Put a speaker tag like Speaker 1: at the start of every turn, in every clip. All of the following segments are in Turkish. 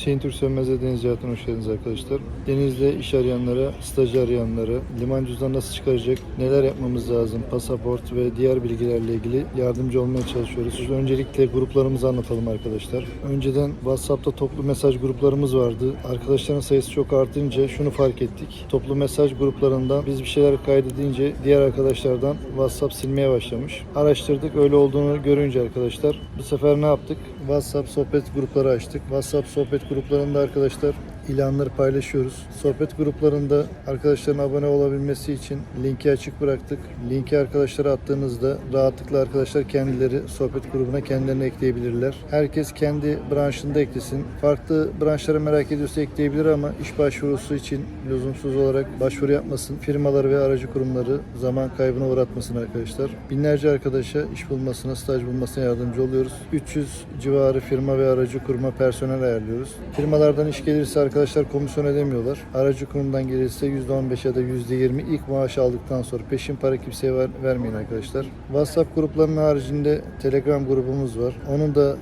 Speaker 1: Hüseyin Türk Sönmez'e Deniz Hayatı'na hoş geldiniz arkadaşlar. Denizde iş arayanlara, staj arayanlara, liman cüzdanı nasıl çıkaracak, neler yapmamız lazım, pasaport ve diğer bilgilerle ilgili yardımcı olmaya çalışıyoruz. Şimdi öncelikle gruplarımızı anlatalım arkadaşlar. Önceden WhatsApp'ta toplu mesaj gruplarımız vardı. Arkadaşların sayısı çok artınca şunu fark ettik. Toplu mesaj gruplarında biz bir şeyler kaydedince diğer arkadaşlardan WhatsApp silmeye başlamış. Araştırdık öyle olduğunu görünce arkadaşlar bu sefer ne yaptık? WhatsApp sohbet grupları açtık. WhatsApp sohbet gruplarında arkadaşlar ilanları paylaşıyoruz. Sohbet gruplarında arkadaşların abone olabilmesi için linki açık bıraktık. Linki arkadaşlara attığınızda rahatlıkla arkadaşlar kendileri sohbet grubuna kendilerini ekleyebilirler. Herkes kendi branşında eklesin. Farklı branşlara merak ediyorsa ekleyebilir ama iş başvurusu için lüzumsuz olarak başvuru yapmasın. Firmaları ve aracı kurumları zaman kaybına uğratmasın arkadaşlar. Binlerce arkadaşa iş bulmasına, staj bulmasına yardımcı oluyoruz. 300 civarı firma ve aracı kuruma personel ayarlıyoruz. Firmalardan iş gelirse arkadaşlar komisyon ödemiyorlar. Aracı kurumdan gelirse %15 ya da %20 ilk maaş aldıktan sonra peşin para kimseye ver, vermeyin arkadaşlar. WhatsApp gruplarının haricinde Telegram grubumuz var. Onun da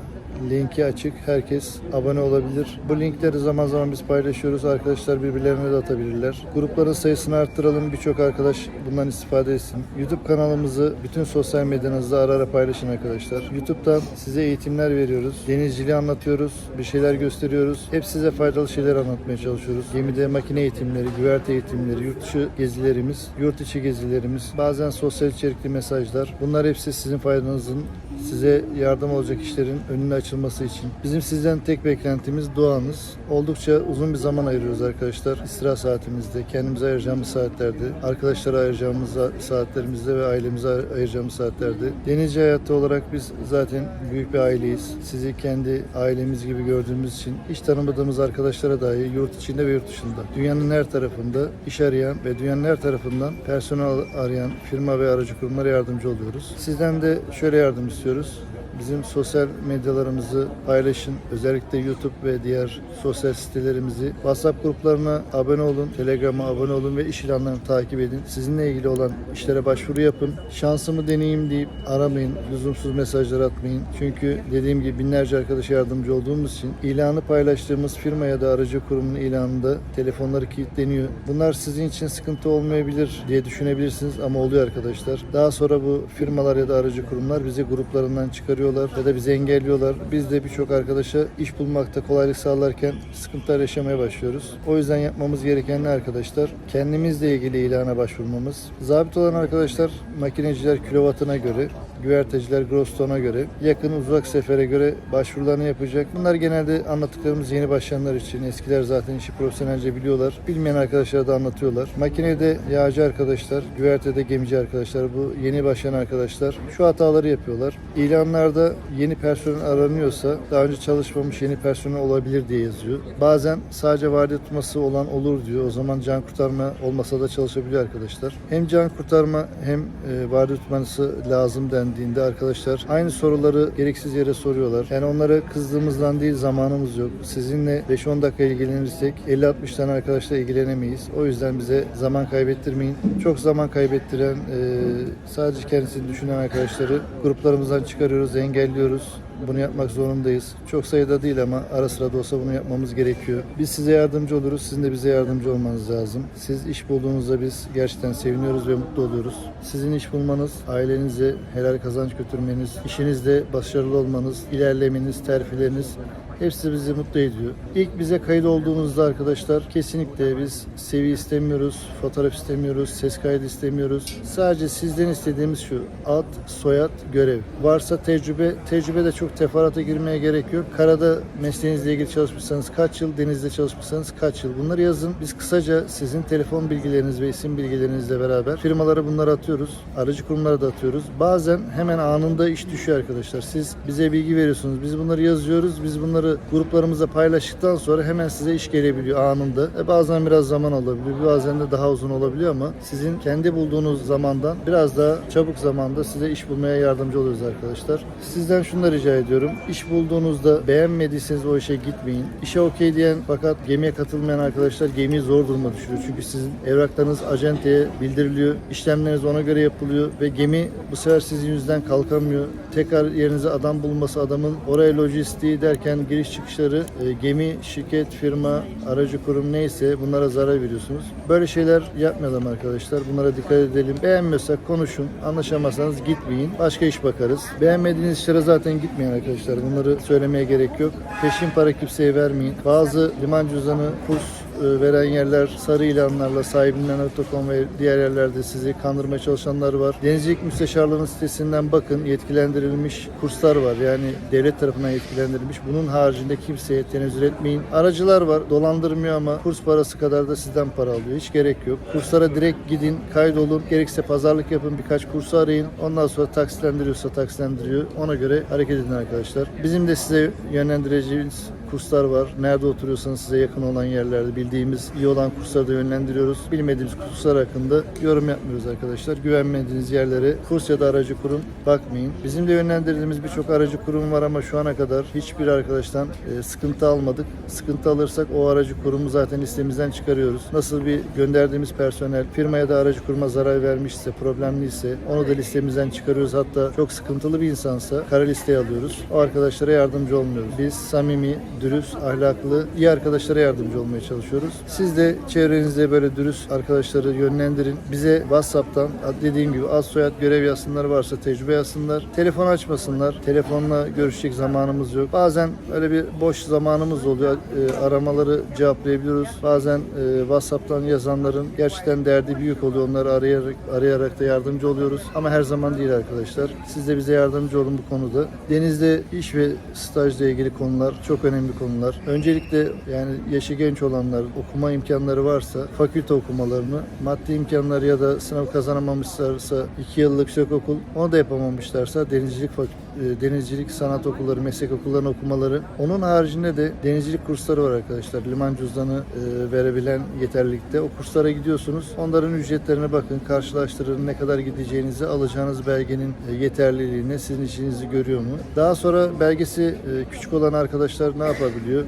Speaker 1: linki açık. Herkes abone olabilir. Bu linkleri zaman zaman biz paylaşıyoruz. Arkadaşlar birbirlerine de atabilirler. Grupların sayısını arttıralım. Birçok arkadaş bundan istifade etsin. YouTube kanalımızı bütün sosyal medyanızda ara ara paylaşın arkadaşlar. YouTube'dan size eğitimler veriyoruz. Denizciliği anlatıyoruz. Bir şeyler gösteriyoruz. Hep size faydalı şeyler anlatmaya çalışıyoruz. Gemide makine eğitimleri, güverte eğitimleri, yurt dışı gezilerimiz, yurt içi gezilerimiz, bazen sosyal içerikli mesajlar. Bunlar hepsi sizin faydanızın size yardım olacak işlerin önünü açılması için. Bizim sizden tek beklentimiz duanız. Oldukça uzun bir zaman ayırıyoruz arkadaşlar. İstirahat saatimizde, kendimize ayıracağımız saatlerde, arkadaşlara ayıracağımız saatlerimizde ve ailemize ayıracağımız saatlerde. Denizci hayatı olarak biz zaten büyük bir aileyiz. Sizi kendi ailemiz gibi gördüğümüz için hiç tanımadığımız arkadaşlara dahi yurt içinde ve yurt dışında dünyanın her tarafında iş arayan ve dünyanın her tarafından personel arayan firma ve aracı kurumlara yardımcı oluyoruz. Sizden de şöyle yardım istiyoruz. Bizim sosyal medyalarımızı paylaşın. Özellikle YouTube ve diğer sosyal sitelerimizi. WhatsApp gruplarına abone olun. Telegram'a abone olun ve iş ilanlarını takip edin. Sizinle ilgili olan işlere başvuru yapın. Şansımı deneyeyim deyip aramayın. Lüzumsuz mesajlar atmayın. Çünkü dediğim gibi binlerce arkadaşa yardımcı olduğumuz için ilanı paylaştığımız firma ya da aracı kurumun ilanında telefonları kilitleniyor. Bunlar sizin için sıkıntı olmayabilir diye düşünebilirsiniz ama oluyor arkadaşlar. Daha sonra bu firmalar ya da aracı kurumlar bizi gruplarından çıkarıyorlar ya da bizi engelliyorlar. Biz de birçok arkadaşa iş bulmakta kolaylık sağlarken sıkıntılar yaşamaya başlıyoruz. O yüzden yapmamız gereken ne arkadaşlar? Kendimizle ilgili ilana başvurmamız. Zabit olan arkadaşlar makineciler kilovatına göre, güverteciler gross tona göre, yakın uzak sefere göre başvurularını yapacak. Bunlar genelde anlattıklarımız yeni başlayanlar için. Eskiler zaten işi profesyonelce biliyorlar. Bilmeyen arkadaşlara da anlatıyorlar. Makinede yağcı arkadaşlar, güvertede gemici arkadaşlar, bu yeni başlayan arkadaşlar şu hataları yapıyorlar. İlanlarda yeni personel aranıyorsa daha önce çalışmamış yeni personel olabilir diye yazıyor. Bazen sadece vardiya tutması olan olur diyor. O zaman can kurtarma olmasa da çalışabiliyor arkadaşlar. Hem can kurtarma hem e, vardiya tutması lazım dendiğinde arkadaşlar aynı soruları gereksiz yere soruyorlar. Yani onlara kızdığımızdan değil zamanımız yok. Sizinle 5-10 dakika ilgilenirsek 50-60 tane arkadaşla ilgilenemeyiz. O yüzden bize zaman kaybettirmeyin. Çok zaman kaybettiren e, sadece kendisini düşünen arkadaşları gruplarımızdan çıkarıyoruz, engelliyoruz. Bunu yapmak zorundayız. Çok sayıda değil ama ara sıra da olsa bunu yapmamız gerekiyor. Biz size yardımcı oluruz. Sizin de bize yardımcı olmanız lazım. Siz iş bulduğunuzda biz gerçekten seviniyoruz ve mutlu oluyoruz. Sizin iş bulmanız, ailenize helal kazanç götürmeniz, işinizde başarılı olmanız, ilerlemeniz, terfileriniz hepsi bizi mutlu ediyor. İlk bize kayıt olduğunuzda arkadaşlar kesinlikle biz sevi istemiyoruz, fotoğraf istemiyoruz, ses kaydı istemiyoruz. Sadece sizden istediğimiz şu ad, soyad, görev. Varsa tecrübe, tecrübe de çok teferruata girmeye gerek yok. Karada mesleğinizle ilgili çalışmışsanız kaç yıl, denizde çalışmışsanız kaç yıl. Bunları yazın. Biz kısaca sizin telefon bilgileriniz ve isim bilgilerinizle beraber firmalara bunları atıyoruz. Aracı kurumlara da atıyoruz. Bazen hemen anında iş düşüyor arkadaşlar. Siz bize bilgi veriyorsunuz. Biz bunları yazıyoruz. Biz bunları gruplarımızda paylaştıktan sonra hemen size iş gelebiliyor anında. E bazen biraz zaman alabiliyor. Bazen de daha uzun olabiliyor ama sizin kendi bulduğunuz zamandan biraz daha çabuk zamanda size iş bulmaya yardımcı oluyoruz arkadaşlar. Sizden şunu da rica ediyorum. İş bulduğunuzda beğenmediyseniz o işe gitmeyin. İşe okey diyen fakat gemiye katılmayan arkadaşlar gemiyi zor duruma düşürüyor. Çünkü sizin evraklarınız acenteye bildiriliyor. İşlemleriniz ona göre yapılıyor ve gemi bu sefer sizin yüzünden kalkamıyor. Tekrar yerinize adam bulması adamın oraya lojistiği derken giriş çıkışları e, gemi, şirket, firma, aracı kurum neyse bunlara zarar veriyorsunuz. Böyle şeyler yapmayalım arkadaşlar. Bunlara dikkat edelim. Beğenmiyorsak konuşun. Anlaşamazsanız gitmeyin. Başka iş bakarız. Beğenmediğiniz işlere zaten gitmeyin arkadaşlar. Bunları söylemeye gerek yok. Peşin para kimseye vermeyin. Bazı liman cüzdanı, e, veren yerler sarı ilanlarla sahibinden.com ve diğer yerlerde sizi kandırmaya çalışanlar var. Denizcilik Müsteşarlığı'nın sitesinden bakın yetkilendirilmiş kurslar var. Yani devlet tarafından yetkilendirilmiş. Bunun haricinde kimseye tenezzül etmeyin. Aracılar var dolandırmıyor ama kurs parası kadar da sizden para alıyor. Hiç gerek yok. Kurslara direkt gidin, kaydolun. Gerekirse pazarlık yapın, birkaç kursu arayın. Ondan sonra taksilendiriyorsa taksilendiriyor. Ona göre hareket edin arkadaşlar. Bizim de size yönlendireceğimiz kurslar var. Nerede oturuyorsanız size yakın olan yerlerde bildiğimiz, iyi olan kursları da yönlendiriyoruz. Bilmediğimiz kurslar hakkında yorum yapmıyoruz arkadaşlar. Güvenmediğiniz yerlere kurs ya da aracı kurum bakmayın. Bizim de yönlendirdiğimiz birçok aracı kurum var ama şu ana kadar hiçbir arkadaştan e, sıkıntı almadık. Sıkıntı alırsak o aracı kurumu zaten listemizden çıkarıyoruz. Nasıl bir gönderdiğimiz personel firmaya da aracı kuruma zarar vermişse, problemliyse onu da listemizden çıkarıyoruz. Hatta çok sıkıntılı bir insansa kara listeye alıyoruz. O arkadaşlara yardımcı olmuyoruz. Biz samimi, dürüst, ahlaklı, iyi arkadaşlara yardımcı olmaya çalışıyoruz. Siz de çevrenizde böyle dürüst arkadaşları yönlendirin. Bize WhatsApp'tan dediğim gibi az soyad görev yazsınlar varsa tecrübe yazsınlar. Telefon açmasınlar. Telefonla görüşecek zamanımız yok. Bazen öyle bir boş zamanımız oluyor. E, aramaları cevaplayabiliyoruz. Bazen e, WhatsApp'tan yazanların gerçekten derdi büyük oluyor. Onları arayarak, arayarak da yardımcı oluyoruz. Ama her zaman değil arkadaşlar. Siz de bize yardımcı olun bu konuda. Denizde iş ve stajla ilgili konular çok önemli konular. Öncelikle yani yaşı genç olanlar okuma imkanları varsa fakülte okumalarını, maddi imkanları ya da sınav kazanamamışlarsa 2 yıllık yüksek okul onu da yapamamışlarsa denizcilik e, denizcilik sanat okulları, meslek okullarını okumaları. Onun haricinde de denizcilik kursları var arkadaşlar. Liman cüzdanı e, verebilen yeterlilikte. O kurslara gidiyorsunuz. Onların ücretlerine bakın, karşılaştırın. Ne kadar gideceğinizi, alacağınız belgenin e, yeterliliğine sizin işinizi görüyor mu? Daha sonra belgesi küçük olan arkadaşlar ne yapabiliyor?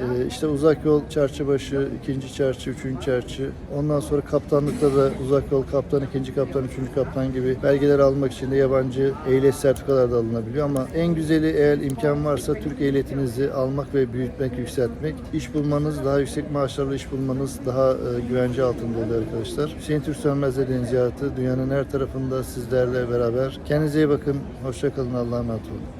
Speaker 1: E, işte uzak yol çarşıbaşı, ikinci çarşı, üçüncü çarşı. Ondan sonra kaptanlıkta da uzak yol kaptan, ikinci kaptan, üçüncü kaptan gibi belgeler almak için de yabancı ehliyet sertifikalar da alınabiliyor. Ama en güzeli eğer imkan varsa Türk ehliyetinizi almak ve büyütmek, yükseltmek. İş bulmanız, daha yüksek maaşlarla iş bulmanız daha e, güvence altında oluyor arkadaşlar. Hüseyin Türk Sönmez'le Deniz Hayatı dünyanın her tarafında sizlerle beraber. Kendinize iyi bakın. Hoşçakalın. Allah'a emanet olun.